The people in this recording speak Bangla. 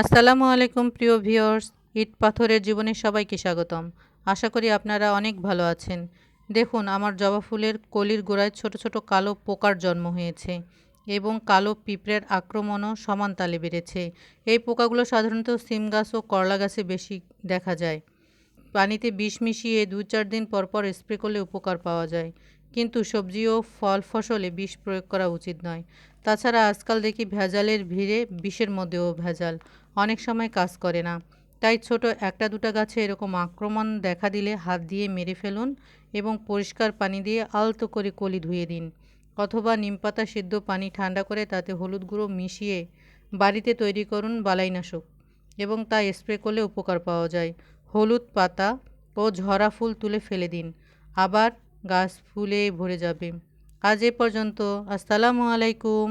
আসসালামু আলাইকুম, প্রিয় ভিউয়ার্স। ইট পাথরের জীবনে সবাইকে স্বাগতম। আশা করি আপনারা অনেক ভালো আছেন। দেখুন, আমার জবা ফুলের কলির গোড়ায় ছোট ছোট কালো পোকার জন্ম হয়েছে এবং কালো পিঁপড়ের আক্রমণও সমান তালে বেড়েছে। এই পোকাগুলো সাধারণত সিম গাছ ও করলা গাছে বেশি দেখা যায়। পানিতে বিষ মিশিয়ে দু চার দিন পর পর স্প্রে করলে উপকার পাওয়া যায়। কিন্তু সবজি ও ফল ফসলে বিষ প্রয়োগ করা উচিত নয়। তাছাড়া আজকাল দেখি ভেজালের ভিড়ে বিষের মধ্যেও ভেজাল। অনেক সময় কাজ করে না। তাই ছোট একটা দুটা গাছে এরকম আক্রমণ দেখা দিলে হাত দিয়ে মেরে ফেলুন এবং পরিষ্কার পানি দিয়ে আলতো করে কলি ধুয়ে দিন। অথবা নিমপাতা সিদ্ধ পানি ঠান্ডা করে তাতে হলুদ গুঁড়ো মিশিয়ে বাড়িতে তৈরি করুন বালাইনাশক এবং তা স্প্রে করলে উপকার পাওয়া যায়। হলুদ পাতা ও ঝরা ফুল তুলে ফেলে দিন, আবার গাছ ফুলে ভরে যাবে। আজ এ পর্যন্ত। আসসালামু আলাইকুম।